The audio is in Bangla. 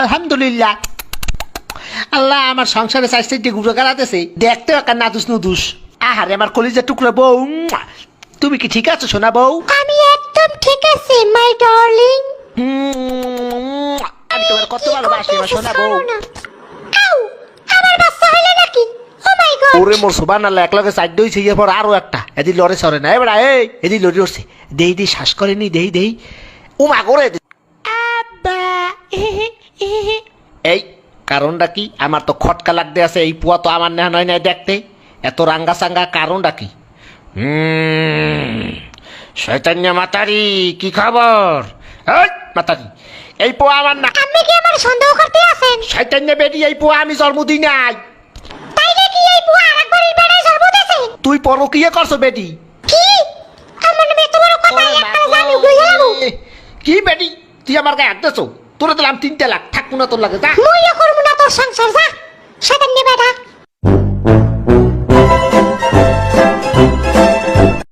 আলহামদুলিল্লাহ। আল্লাহ আমার সংসারে চাইতে গুঁড়ো গাড়াতেছে দেখতে একা নাদুস নুদুস। আহারে আমার কলিজার টুকরো বউ। তুমি কি ঠিক আছো সোনা বউ? আমি একদম ঠিক আছি মাই ডার্লিং আমি তোমার কত ভালোবাসি আমার সোনা বউ। গড ওরে মোর সোবান আল্লাহ এক লগে সাইড দইছে ইয়ে পর আরও একটা। এদি লড়ে সরে না। এবার এই এদি উঠছে দেই দেই শ্বাস করেনি দেই দেই। ও মা করে আব্বা কারণটা কি? আমার তো খটকা লাগতে আছে এই পুয়া তো আমার নেহা নয় নাই দেখতে। এত রাঙ্গা সাঙ্গা কারণটা কি? শৈতান্য মাতারি কি খবর? মাতারি এই পোয়া আমার না আপনি কি আমার সন্দেহ করতে আছেন? শৈতান্য বেরি এই পোয়া আমি জন্মদিন নাই। তাইলে কি এই বেড়ায় জন্ম দিয়েছে? তুই করছ বেটি। কি? আমার নামে এত বড় কথা উড়ে কি বেটি? তুই আমার গায়ে হাত দিছো তোরে দিলাম তিনটে লাখ থাকব না তোর লাগে যা। মুইও করব না তোর সংসার যা।